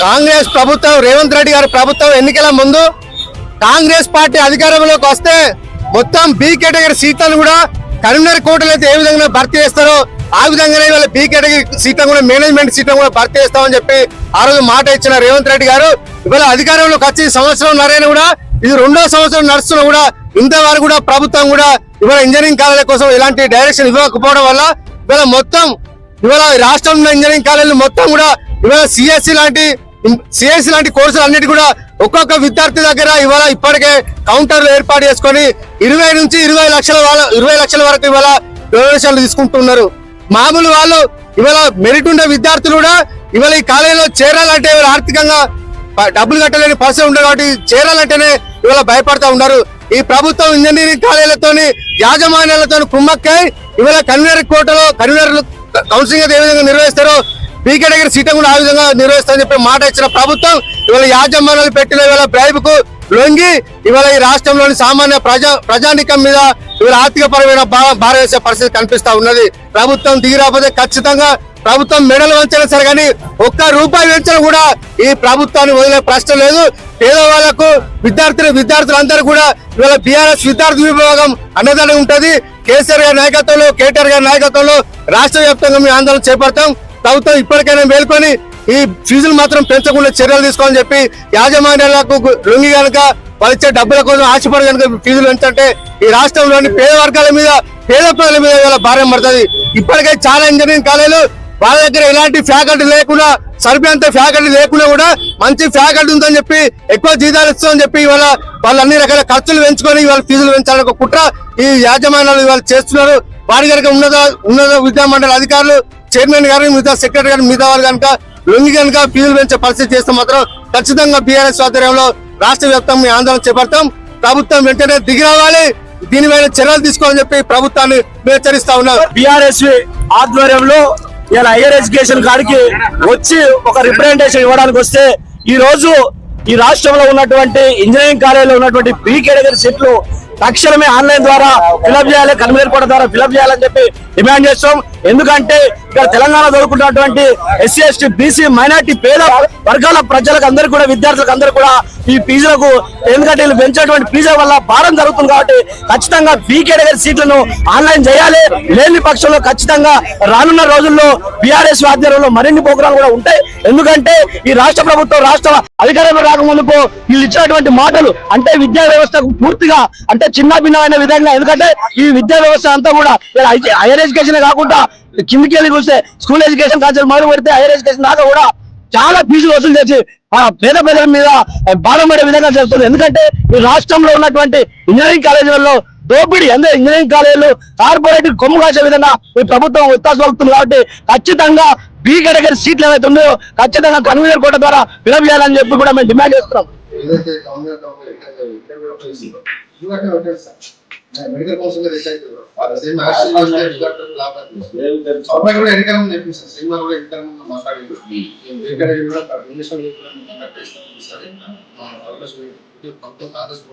కాంగ్రెస్ ప్రభుత్వం రేవంత్ రెడ్డి గారి ప్రభుత్వం ఎన్నికల ముందు కాంగ్రెస్ పార్టీ అధికారంలోకి వస్తే మొత్తం బి కేటగిరీ సీట్లను కూడా కరీంనగర్ కోటలు అయితే ఏ విధంగా భర్తీ చేస్తారో ఆ విధంగానే వాళ్ళ బి కేటగిరీ సీట్లను కూడా మేనేజ్మెంట్ సీట్లను కూడా భర్తీ చేస్తామని చెప్పి ఆ రోజు మాట ఇచ్చిన రేవంత్ రెడ్డి గారు ఇవాళ అధికారంలోకి వచ్చి సంవత్సరం నరైన కూడా ఇది రెండో సంవత్సరం నడుస్తున్నా కూడా ఇంతవరకు కూడా ప్రభుత్వం కూడా ఇవాళ ఇంజనీరింగ్ కాలేజీల కోసం ఇలాంటి డైరెక్షన్ ఇవ్వకపోవడం వల్ల ఇవాళ మొత్తం ఇవాళ రాష్ట్రంలో ఇంజనీరింగ్ కాలేజీలు మొత్తం కూడా ఇవాళ సిఎస్సి లాంటి సిఎస్సి లాంటి కోర్సులు అన్నిటి కూడా ఒక్కొక్క విద్యార్థి దగ్గర ఇవాళ ఇప్పటికే కౌంటర్లు ఏర్పాటు చేసుకొని ఇరవై నుంచి ఇరవై లక్షల వాళ్ళ ఇరవై లక్షల వరకు ఇవాళ డొనేషన్లు తీసుకుంటున్నారు. మామూలు వాళ్ళు ఇవాళ మెరిట్ ఉండే విద్యార్థులు కూడా ఇవాళ ఈ కాలేజీలో చేరాలంటే ఇవాళ ఆర్థికంగా డబ్బులు కట్టలేని పరిస్థితి ఉండదు కాబట్టి చేరాలంటేనే ఇవాళ భయపడతా ఉన్నారు. ఈ ప్రభుత్వం ఇంజనీరింగ్ కాలేజీలతో యాజమాన్యాలతో కుమ్మక్కై ఇవాళ కన్వీనర్ కోటలో కన్వీనర్ కౌన్సిలింగ్ ఏ విధంగా నిర్వహిస్తారో పీకే దగ్గర సీట కూడా ఆ విధంగా నిర్వహిస్తారని చెప్పి మాట ఇచ్చిన ప్రభుత్వం ఇవాళ యాజమాన్యాలు పెట్టిన ఇవాళ బ్రైబ్కు లొంగి ఇవాళ ఈ రాష్ట్రంలోని సామాన్య ప్రజా ప్రజానికం మీద ఇవాళ ఆర్థిక పరమైన భారవేసే పరిస్థితి కనిపిస్తా ఉన్నది. ప్రభుత్వం దిగిరాకపోతే ఖచ్చితంగా ప్రభుత్వం మెడలు వంచడం సరే కానీ ఒక్క రూపాయి పెంచడం కూడా ఈ ప్రభుత్వాన్ని వదిలే ప్రశ్న లేదు. పేదవాళ్ళకు విద్యార్థులు విద్యార్థులందరూ కూడా ఇవాళ బీఆర్ఎస్ విద్యార్థి విభాగం అన్నదానం ఉంటది. కేసీఆర్ గారి నాయకత్వంలో కేటీఆర్ గారి నాయకత్వంలో రాష్ట్ర వ్యాప్తంగా మేము ఆందోళన చేపడతాం. ప్రభుత్వం ఇప్పటికైనా మేల్కొని ఈ ఫీజులు మాత్రం పెంచకుండా చర్యలు తీసుకోవాలని చెప్పి యాజమాన్యాలకు లొంగి గనక వాళ్ళు డబ్బుల కోసం ఆశపడి కనుక ఫీజులు పెంచంటే ఈ రాష్ట్రంలోని పేద వర్గాల మీద పేద ప్రజల మీద భారం పడుతుంది. ఇప్పటికే చాలా ఇంజనీరింగ్ కాలేజీలు వాళ్ళ దగ్గర ఎలాంటి ఫ్యాకల్టీ లేకుండా సరిపోయేంత ఫ్యాకల్టీ లేకుండా కూడా మంచి ఫ్యాకల్టీ ఉందని చెప్పి ఎక్కువ జీతాలు ఇస్తామని చెప్పి ఇవాళ వాళ్ళు అన్ని రకాల ఖర్చులు పెంచుకొని ఇవాళ ఫీజులు పెంచాలని ఒక కుట్ర ఈ యాజమాన్యాలు ఇవాళ చేస్తున్నారు. వారి కనుక ఉన్నత ఉన్నత విద్యా మండలి అధికారులు చైర్మన్ గారు మిగతా సెక్రటరీ గారు మిగతా వాళ్ళు కనుక లొంగి కనుక ఫీజులు పెంచే పరిస్థితి చేస్తే మాత్రం ఖచ్చితంగా బీఆర్ఎస్ ఆధ్వర్యంలో రాష్ట్ర వ్యాప్తంగా ఆందోళన చేపడతాం. ప్రభుత్వం వెంటనే దిగి రావాలి. దీనిపైన చర్యలు తీసుకోవాలని చెప్పి ప్రభుత్వాన్ని మేము హెచ్చరిస్తా ఉన్నాం. బీఆర్ఎస్ ఆధ్వర్యంలో ఇలా హైయర్ ఎడ్యుకేషన్ కాడికి వచ్చి ఒక రిప్రజెంటేషన్ ఇవ్వడానికి వస్తే ఈ రోజు ఈ రాష్ట్రంలో ఉన్నటువంటి ఇంజనీరింగ్ కాలేజీలో ఉన్నటువంటి బీ కేటగిరీ సీట్లు తక్షణమే ఆన్లైన్ ద్వారా ఫిలప్ చేయాలి కన్వీనర్ కోట ద్వారా ఫిలప్ చేయాలని చెప్పి డిమాండ్ చేస్తాం. ఎందుకంటే ఇక్కడ తెలంగాణ చదువుకుంటున్నటువంటి ఎస్సీ ఎస్టీ బీసీ మైనార్టీ పేద వర్గాల ప్రజలకు అందరికీ కూడా విద్యార్థులకు అందరూ కూడా ఈ ఫీజులకు ఎందుకంటే వీళ్ళు పెంచేటువంటి ఫీజుల వల్ల భారం జరుగుతుంది కాబట్టి ఖచ్చితంగా ఫీ కేటగిరీ సీట్లను ఆన్లైన్ చేయాలి. లేని పక్షంలో ఖచ్చితంగా రానున్న రోజుల్లో బీఆర్ఎస్ ఆధ్వర్యంలో మరిన్ని ప్రోగ్రాలు కూడా ఉంటాయి. ఎందుకంటే ఈ రాష్ట్ర ప్రభుత్వం రాష్ట్ర అధికారంలో రాకముందుకు వీళ్ళు ఇచ్చినటువంటి మాటలు అంటే విద్యా వ్యవస్థకు పూర్తిగా అంటే చిన్న భిన్నమైన విధంగా. ఎందుకంటే ఈ విద్యా వ్యవస్థ అంతా కూడా హైయర్ ఎడ్యుకేషన్ కాకుండా కిందికి వెళ్ళి చూస్తే స్కూల్ ఎడ్యుకేషన్ కాన్సెప్ట్ మొదలు పెడితే హైయర్ ఎడ్యుకేషన్ దాకా కూడా చాలా ఫీజులు వసూలు చేసి ఆ పేద ప్రజల మీద భారం పడే విధంగా చేస్తుంది ఎందుకంటే ఈ రాష్ట్రంలో ఉన్నటువంటి ఇంజనీరింగ్ కాలేజీలలో దోపిడీ అంటే ఇంజనీరింగ్ కాలేజీలు కార్పొరేట్ కొమ్ము కాసే విధంగా ఈ ప్రభుత్వం ఉత్తాసపడుతుంది కాబట్టి ఖచ్చితంగా బీ కేటగిరీ సీట్లు ఏవైతే ఉన్నాయో ఖచ్చితంగా కన్వీనర్ కోట ద్వారా ఫిలప్ చేయాలని చెప్పి కూడా మేము డిమాండ్ చేస్తున్నాం. మెడికల్ కౌన్సిల్ కూడా ఎన్నికల ముందు సార్ సినిమా కూడా ఎన్నికల ముందు మాట్లాడింది ఇక్కడ కూడా ఇంగ్లీష్ పంతొమ్మిది ఆగస్ట్